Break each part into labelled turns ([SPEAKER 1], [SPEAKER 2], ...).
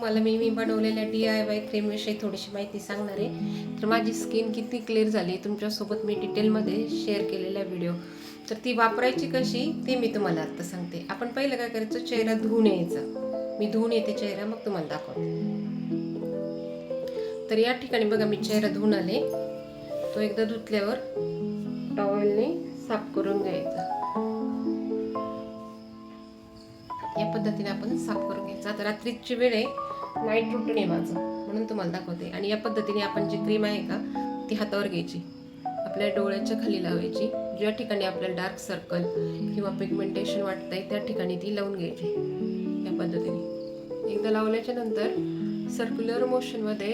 [SPEAKER 1] मला मी मी बनवलेल्या D I Y क्रीमविषयी थोडीशी माहिती सांगणार आहे. तर माझी स्किन किती क्लिअर झाली तुमच्यासोबत मी डिटेलमध्ये शेअर केलेला व्हिडिओ तर ती वापरायची कशी ते मी तुम्हाला आत्ता सांगते. आपण पहिलं काय करायचं चेहरा धुवून यायचा. मी धुवून येते चेहरा मग तुम्हाला दाखवते. तर या ठिकाणी बघा मी चेहरा धुवून आले. तो एकदा धुतल्यावर टॉवेलने साफ करून घ्यायचा. या पद्धतीने आपण साफ करून घ्यायचा. आता रात्रीची वेळ आहे. नाईट रुटीन आहे माझं. म्हणून तुम्हाला दाखवते. आणि या पद्धतीने आपण जी क्रीम आहे का ती हातावर घ्यायची. आपल्या डोळ्याच्या खाली लावायची. ज्या ठिकाणी आपल्याला डार्क सर्कल किंवा पिगमेंटेशन आहे त्या ठिकाणी ती लावून घ्यायची. या पद्धतीने. एकदा लावल्याच्या नंतर सर्क्युलर मोशनमध्ये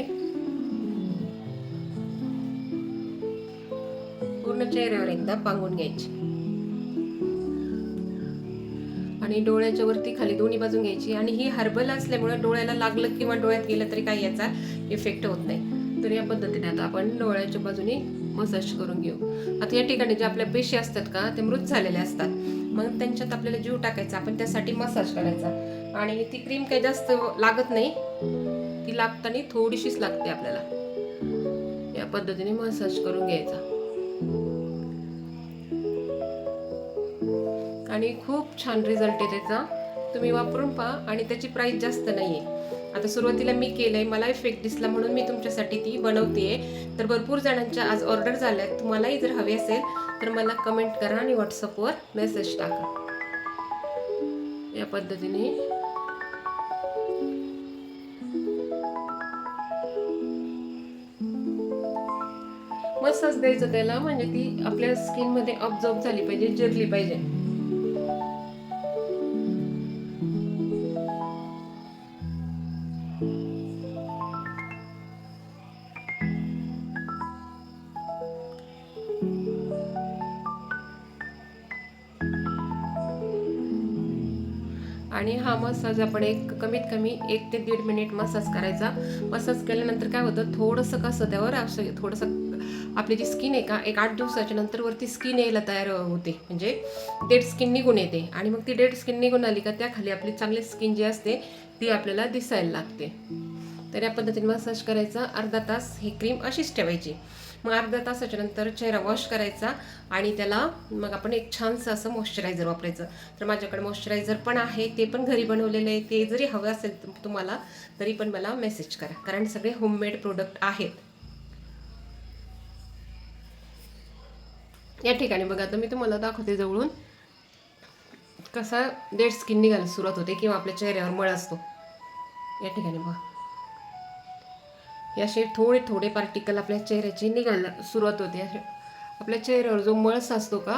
[SPEAKER 1] पूर्ण चेहऱ्यावर एकदा पांगून घ्यायची. आणि डोळ्याच्या वरती खाली दोन्ही बाजून घ्यायची. आणि ही हर्बल असल्यामुळे डोळ्याला लागलं किंवा डोळ्यात गेलं तरी काही याचा इफेक्ट होत नाही. तर या पद्धतीने आता आपण डोळ्याच्या बाजूने मसाज करून घेऊ. आता या ठिकाणी जे आपल्या पेशी असतात का ते मृत झालेले असतात. मग त्यांच्यात आपल्याला जीव टाकायचा आपण त्यासाठी मसाज करायचा. आणि ती क्रीम काही जास्त लागत नाही ती लागताना थोडीशीच लागते आपल्याला. या पद्धतीने मसाज करून घ्यायचा. आणि खूप छान रिझल्ट आहे त्याचा. तुम्ही वापरून पहा आणि त्याची प्राईस जास्त नाही आहे आता सुरुवातीला मी केलं आहे मला इफेक्ट दिसला म्हणून मी तुमच्यासाठी ती बनवते आहे तर भरपूर जणांच्या आज ऑर्डर झाल्या आहेत तुम्हालाही जर हवे असेल तर मला कमेंट करा आणि व्हॉट्सअपवर मेसेज टाका. या पद्धतीने. मसाज द्यायचं त्याला म्हणजे ती आपल्या स्किनमध्ये ऑब्झॉर्ब झाली पाहिजे जिरली पाहिजे. आणि हा मसाज आपण एक कमीत कमी एक ते दीड मिनिट मसाज करायचा. मसाज केल्यानंतर काय होतं थोडंसं कसं त्यावर असं थोडंसं आपली जी स्किन आहे का एक आठ दिवसाच्या नंतर वरती स्किन यायला तयार होते. म्हणजे डेड स्किन निघून येते आणि मग ती डेड स्किन निघून आली का त्याखाली आपली चांगली स्किन जी असते ती आपल्याला दिसायला लागते. तर या पद्धतीने मसाज करायचा. अर्धा तास ही क्रीम अशीच ठेवायची. मग अर्धा तासाच्या नंतर चेहरा वॉश करायचा आणि त्याला मग आपण एक छानसं असं मॉइश्चरायझर वापरायचं. तर माझ्याकडे मॉइश्चरायझर पण आहे ते पण घरी बनवलेलं आहे. ते जरी हवं असेल तुम्हाला तरी पण मला मेसेज करा. कारण सगळे होममेड प्रोडक्ट आहेत. या ठिकाणी बघा आता मी तुम्हाला दाखवते जवळून कसा डेड स्किन निघायला सुरुवात होते किंवा आपल्या चेहऱ्यावर मळ असतो. या ठिकाणी बघा. हे असे थोडे थोडे पार्टिकल आपल्या चेहऱ्याची निघायला सुरुवात होते. असे आपल्या चेहऱ्यावर जो मळस असतो का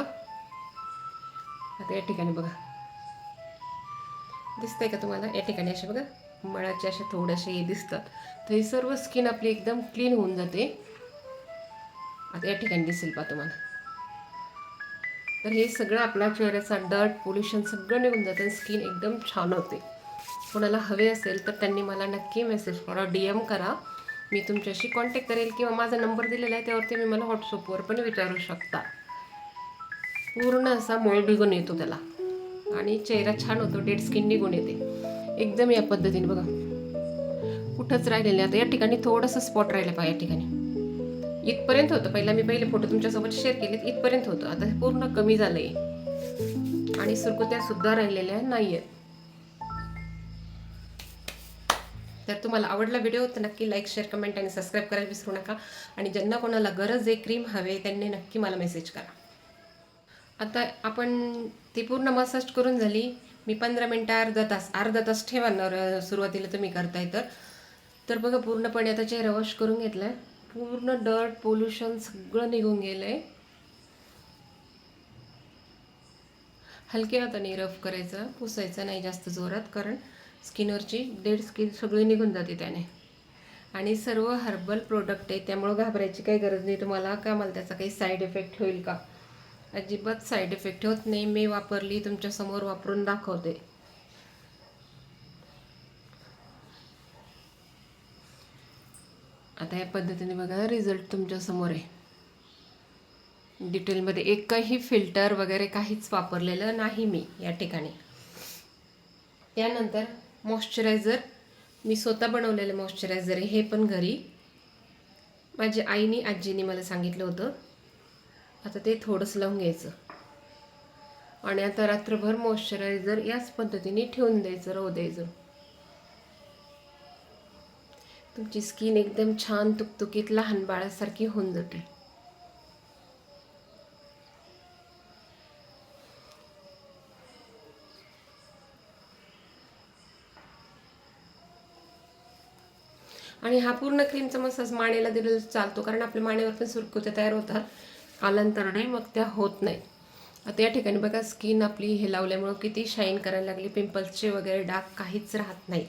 [SPEAKER 1] आता या ठिकाणी बघा. दिसतंय का तुम्हाला? या ठिकाणी असे बघा मळाचे असे थोडेसे हे दिसतात. तर ही सर्व स्किन आपली एकदम क्लीन होऊन जाते. आता या ठिकाणी दिसेल पा तुम्हाला. तर हे सगळं आपल्या चेहऱ्याचा डर्ट पोल्युशन सगळं निघून जातं आणि स्किन एकदम छान होते. कोणाला हवे असेल तर त्यांनी मला नक्की मेसेज करा डी एम करा. मी तुमच्याशी कॉन्टॅक्ट करेल किंवा माझा नंबर दिलेला आहे त्यावरती मी मला व्हॉट्सअपवर पण विचारू शकता. पूर्ण असा मोळ निघून येतो त्याला. आणि चेहरा छान होतो डेड स्किन निघून येते. एकदम या पद्धतीने बघा. कुठंच राहिलेले आता या ठिकाणी थोडंसं स्पॉट राहिलं पहा या ठिकाणी. इथपर्यंत होतं. पहिला मी पहिले फोटो तुमच्यासोबत शेअर केलेत. इथपर्यंत होतं. आता हे पूर्ण कमी झालं आहे आणि सुरकुत्या सुद्धा राहिलेल्या नाही आहेत तर तुम्हाला आवडला व्हिडिओ तर नक्की लाईक शेअर कमेंट आणि सबस्क्राईब करायला विसरू नका. आणि ज्यांना कोणाला गरज आहे क्रीम हवे त्यांनी नक्की मला मेसेज करा. आता आपण ती पूर्ण मसाज करून झाली. मी पंधरा मिनटं अर्धा तास अर्धा तास ठेवा न सुरुवातीला तुम्ही करताय तर. तर बघा पूर्णपणे आता चेहरा वॉश करून घेतलाय. पूर्ण डर्ट पोल्युशन सगळं निघून गेलं आहे हलक्या हाताने रफ करायचं पुसायचं नाही जास्त जोरात कारण स्किनवरची डेड स्किन सगळी निघून जाते त्याने. आणि सर्व हर्बल प्रोडक्ट आहे त्यामुळं घाबरायची काही गरज नाही. तुम्हाला का मला त्याचा काही साईड इफेक्ट होईल का? अजिबात साईड इफेक्ट होत नाही. मी वापरली तुमच्यासमोर वापरून दाखवते. आता या पद्धतीने बघा रिझल्ट तुमच्यासमोर आहे. डिटेलमध्ये एकही फिल्टर वगैरे काहीच वापरलेलं नाही मी या ठिकाणी. त्यानंतर मॉइश्चरायझर. मी स्वतः बनवलेलं मॉइश्चरायझर आहे हे पण घरी. माझ्या आईनी आजीने मला सांगितलं होतं. आता ते थोडंसं लावून घ्यायचं. आणि आता रात्रभर मॉइश्चरायझर याच पद्धतीने ठेवून द्यायचं राहू द्यायचं. तुमची स्किन एकदम छान तुकतुकीत लहान बाळासारखी होऊन जाते. आणि हा पूर्ण क्रीमचा मसाज मानेला दिलेला चालतो कारण आपल्या मानेवर पण सुरकुत्या तयार होतात. कालांतराने मग त्या होत नाही. आता या ठिकाणी बघा स्किन आपली हे लावल्यामुळं किती शाईन करायला लागली पिंपल्सचे वगैरे डाग काहीच राहत नाही